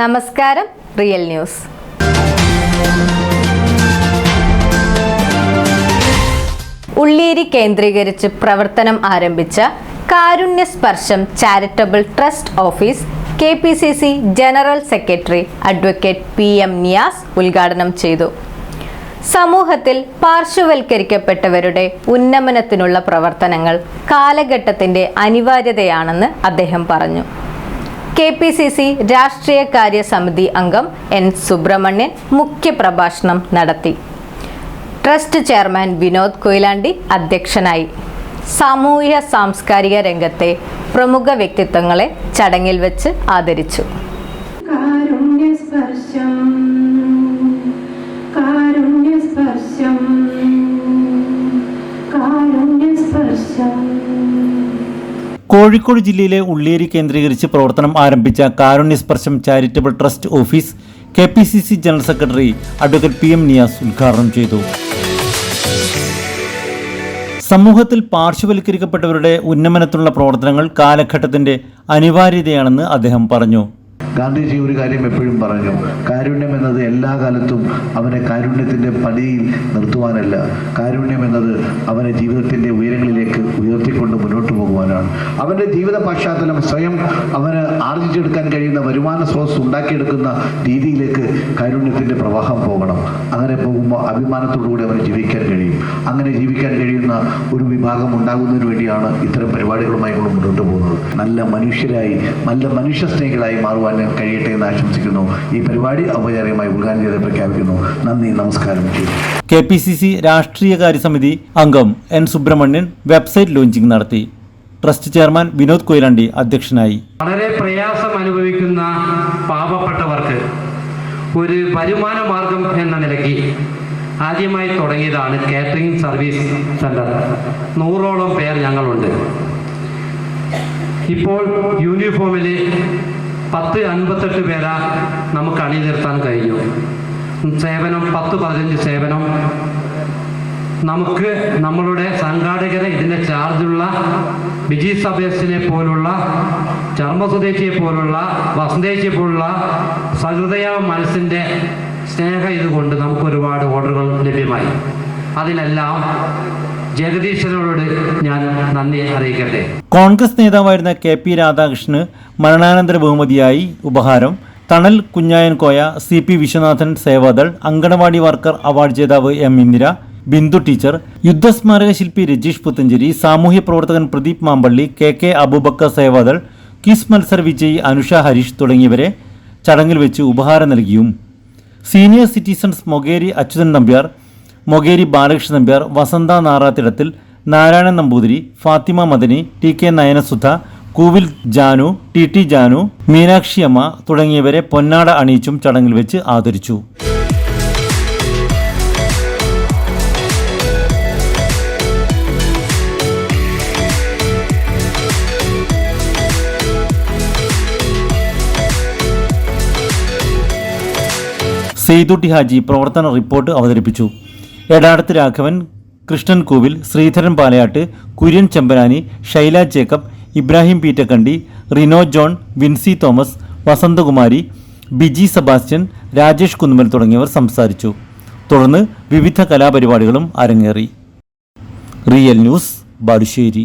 നമസ്കാരം real news. Ulliyeri കേന്ദ്രീകരിച്ച് പ്രവർത്തനം ആരംഭിച്ച Karunya Sparsham charitable trust office K P C C general secretary advocate P M Niyas ഉദ്ഘാടനം ചെയ്തു. സമൂഹത്തിൽ പാർശ്വവൽക്കരിക്കപ്പെട്ടവരുടെ ഉന്നമനത്തിനുള്ള പ്രവർത്തനങ്ങൾ കാലഘട്ടത്തിന്റെ അനിവാര്യതയാണെന്ന് അദ്ദേഹം പറഞ്ഞു. കെ പി സി സി രാഷ്ട്രീയകാര്യ സമിതി അംഗം എൻ സുബ്രഹ്മണ്യൻ മുഖ്യപ്രഭാഷണം നടത്തി. ട്രസ്റ്റ് ചെയർമാൻ വിനോദ് കൊയിലാണ്ടി അധ്യക്ഷനായി. സാമൂഹ്യ സാംസ്കാരിക രംഗത്തെ പ്രമുഖ വ്യക്തിത്വങ്ങളെ ചടങ്ങിൽ വെച്ച് ആദരിച്ചു. കാരുണ്യസ്പർശം. കോഴിക്കോട് ജില്ലയിലെ ഉള്ളേരി കേന്ദ്രീകരിച്ച് പ്രവർത്തനം ആരംഭിച്ച Karunyasparsham charitable trust office K P C C general secretary advocate P M Niyas ഉദ്ഘാടനം ചെയ്തു. സമൂഹത്തിൽ പാർശ്വവൽക്കരിക്കപ്പെട്ടവരുടെ ഉന്നമനത്തിനുള്ള പ്രവർത്തനങ്ങൾ കാലഘട്ടത്തിന്റെ അനിവാര്യതയാണെന്ന് അദ്ദേഹം പറഞ്ഞു. ഗാന്ധിജി ഒരു കാര്യം എപ്പോഴും പറഞ്ഞു. കാരുണ്യം എന്നത് എല്ലാ കാലത്തും അവനെ കാരുണ്യത്തിന്റെ പടിയിൽ നിർത്തുവാനല്ല. കാരുണ്യം എന്നത് അവനെ ജീവിതത്തിന്റെ പോകുവാനാണ് അവന്റെ ജീവിത പശ്ചാത്തലം സ്വയം അവന് ആർജിച്ചെടുക്കാൻ കഴിയുന്ന വരുമാന സ്രോതസ് ഉണ്ടാക്കിയെടുക്കുന്ന രീതിയിലേക്ക് കാരുണ്യത്തിന്റെ പ്രവാഹം പോകണം. അങ്ങനെ പോകുമ്പോൾ അഭിമാനത്തോടുകൂടി അവന് ജീവിക്കാൻ കഴിയും. അങ്ങനെ ജീവിക്കാൻ കഴിയുന്ന ഒരു വിഭാഗം ഉണ്ടാകുന്നതിന് വേണ്ടിയാണ് ഇത്തരം പരിപാടികളുമായി നമ്മൾ മുന്നോട്ട് പോകുന്നത്. നല്ല മനുഷ്യരായി നല്ല മനുഷ്യ സ്നേഹികളായി മാറുവാൻ കഴിയട്ടെ എന്ന് ആശംസിക്കുന്നു. ഈ പരിപാടി ഔപചാരികമായി ഉദ്ഘാടനം ചെയ്ത് പ്രഖ്യാപിക്കുന്നു. നന്ദി നമസ്കാരം. കെ പി സി സി രാഷ്ട്രീയകാര്യ സമിതി അംഗം എൻ സുബ്രഹ്മണ്യൻ വെബ്സൈറ്റ് ലോഞ്ചിങ് നടത്തി. ട്രസ്റ്റ് ചെയർമാൻ വിനോദ് കൊയിലാണ്ടി അധ്യക്ഷനായി. വളരെ പ്രയാസം അനുഭവിക്കുന്ന പാവപ്പെട്ടവർക്ക് ഒരു വരുമാന മാർഗം എന്ന നിലയ്ക്ക് ആദ്യമായി തുടങ്ങിയതാണ് കാറ്ററിംഗ് സർവീസ് സെന്റർ. നൂറോളം പേർ ഞങ്ങളുണ്ട്. ഇപ്പോൾ യൂണിഫോമിൽ പത്ത് അൻപത്തെട്ട് പേരാ നമുക്ക് അണിനിർത്താൻ കഴിഞ്ഞു. സേവനം പത്ത് പതിനഞ്ച് സേവനം. നമുക്ക് നമ്മളുടെ സംഘാടകരെ ഇതിന്റെ ചാർജുള്ള വിജി സബേസിനെ പോലുള്ള ചർമ്മ സ്വദേശിയെ പോലുള്ള വസന്തേശിയെ പോലുള്ള സഹൃദയ മനസ്സിന്റെ സ്നേഹം ഇതുകൊണ്ട് നമുക്ക് ഒരുപാട് ഓർഡറുകൾ ലഭ്യമായി. അതിനെല്ലാം ജഗദീശനോട് ഞാൻ നന്ദി അറിയിക്കട്ടെ. കോൺഗ്രസ് നേതാവായിരുന്ന കെ പി രാധാകൃഷ്ണന് മരണാനന്തര ബഹുമതിയായി ഉപഹാരം. Thanal Kunhayan Koya C P Viswanathan Sevadal anganwadi worker award ജേതാവ് എം ഇന്ദിര ബിന്ദു ടീച്ചർ യുദ്ധസ്മാരക ശില്പി രജീഷ് പുത്തഞ്ചേരി സാമൂഹ്യ പ്രവർത്തകൻ Pradeep Mampally K K Aboobacker Sevadal quiz മത്സര വിജയി അനുഷ ഹരീഷ് തുടങ്ങിയവരെ ചടങ്ങിൽ വെച്ച് ഉപഹാരം നൽകിയും. Senior citizens Mogeri Achuthan Nambiar Mogeri Balakrishnan Nambiar Vasantha Narathidathil Narayanan Namboothiri Fathima Madani T K Nayanasudha Koovil Janu T T Janu Meenakshi Meenakshiamma തുടങ്ങിയവരെ പൊന്നാട അണിയിച്ചും ചടങ്ങിൽ വെച്ച് ആദരിച്ചു. സെയ്തുട്ടി ഹാജി പ്രവർത്തന റിപ്പോർട്ട് അവതരിപ്പിച്ചു. Edadath Raghavan Krishnan Kovil Sreedharan Palayat Kurian Chempanani Shaila Jacob Ibrahim Peettakandi Rino John Vincy Thomas Vasanthakumari Biji Sebastian Rajesh Kunnumal തുടങ്ങിയവർ സംസാരിച്ചു. തുടർന്ന് വിവിധ കലാപരിപാടികളും അരങ്ങേറി. Real news Balussery.